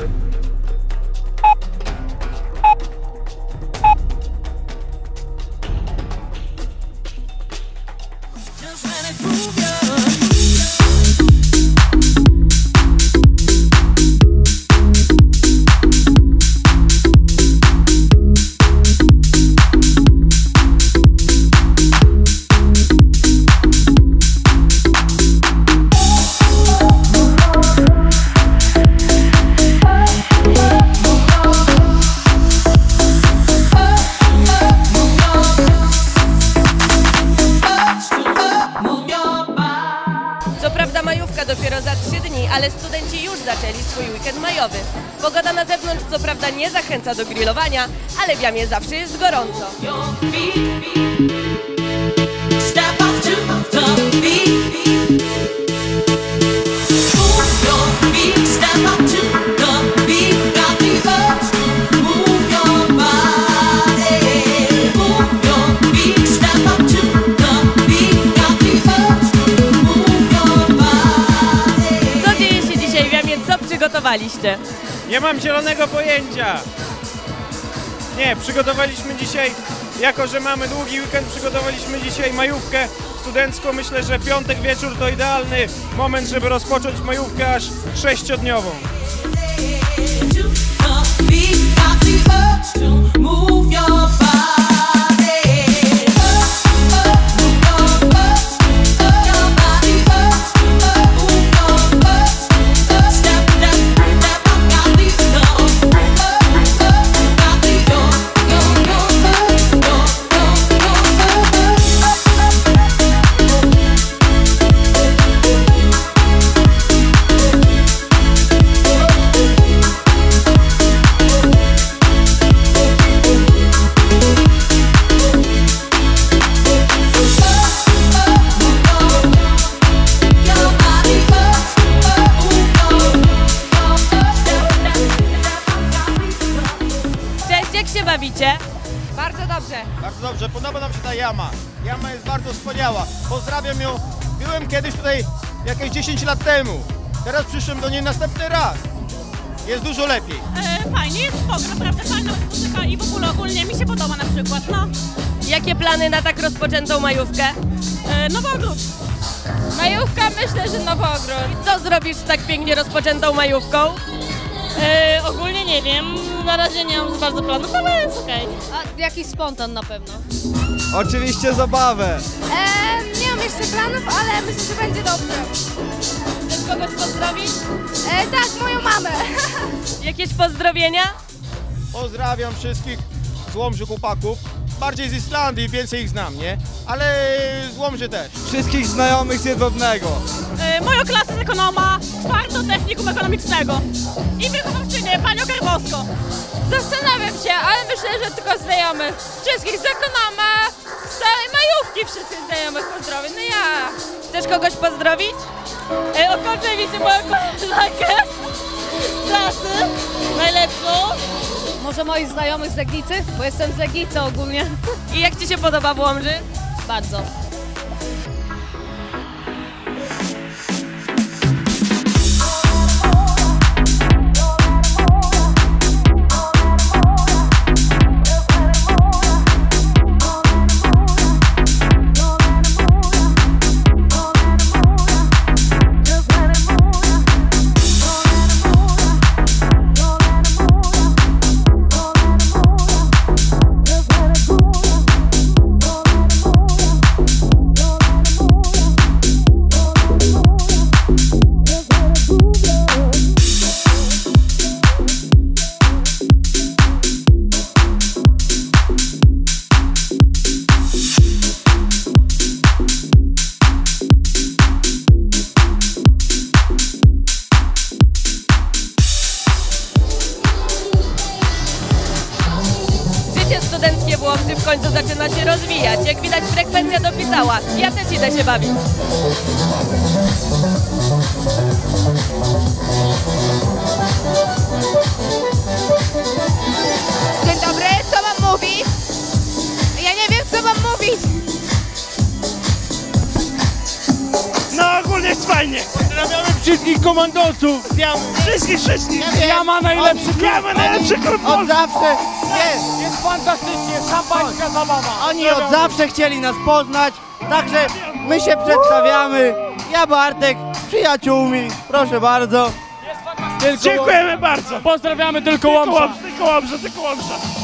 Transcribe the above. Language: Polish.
Just let it move you. Prawda majówka dopiero za trzy dni, ale studenci już zaczęli swój weekend majowy. Pogoda na zewnątrz co prawda nie zachęca do grillowania, ale w jamie zawsze jest gorąco. Przygotowaliście? Nie mam zielonego pojęcia. Nie, przygotowaliśmy dzisiaj, jako że mamy długi weekend, przygotowaliśmy dzisiaj majówkę studencką. Myślę, że piątek wieczór to idealny moment, żeby rozpocząć majówkę aż sześciodniową. Bawicie? Bardzo dobrze. Bardzo dobrze, podoba nam się ta jama. Jama jest bardzo wspaniała. Pozdrawiam ją. Byłem kiedyś tutaj jakieś 10 lat temu. Teraz przyszłem do niej następny raz. Jest dużo lepiej. E, fajnie, jest spoko, naprawdę fajna muzyka i w ogóle ogólnie mi się podoba na przykład, no. Jakie plany na tak rozpoczętą majówkę? E, nowy ogród. Majówka myślę, że nowy ogród. Co zrobisz z tak pięknie rozpoczętą majówką? E, ogólnie nie wiem, na razie nie mam za bardzo planów, ale jest okej. A jakiś spontan na pewno. Oczywiście zabawę. E, nie mam jeszcze planów, ale myślę, że będzie dobrze. Chcesz kogoś pozdrowić? E, tak, moją mamę. Jakieś pozdrowienia? Pozdrawiam wszystkich z Łomży chłopaków. Bardziej z Islandii, więcej ich znam, nie? Ale z Łomży też. Wszystkich znajomych z Jedwabnego. E, moją klasę z ekonoma, czwartą technikum ekonomicznego. I wychowawczynię, panią Garbowską. Zastanawiam się, ale myślę, że tylko znajomych. Wszystkich z ekonoma, z całej majówki wszystkich znajomych pozdrowię. No ja. Chcesz kogoś pozdrowić? E, oczywiście moją koleżankę z klasy, najlepszą. Może moich znajomych z Legnicy, bo jestem z Legnicy ogólnie. I jak Ci się podoba w Łomży? Bardzo. W końcu zaczyna się rozwijać. Jak widać frekwencja dopisała. Ja też idę się bawić. Dzień dobry, co mam mówić? Ja nie wiem, co mam mówić. No ogólnie jest fajnie. Pozdrawiamy wszystkich komandosów. Wszystkich, wszystkich! Ja ma najlepszy klub. Ja ma najlepszy klub Od zawsze jest. Jest fantastycznie, szampańska zabawa. Oni od zawsze chcieli nas poznać, także my się przedstawiamy. Ja Bartek, z przyjaciółmi, proszę bardzo. Dziękujemy bardzo! Pozdrawiamy tylko. Łomża, tylko Łomża, tylko Łomża.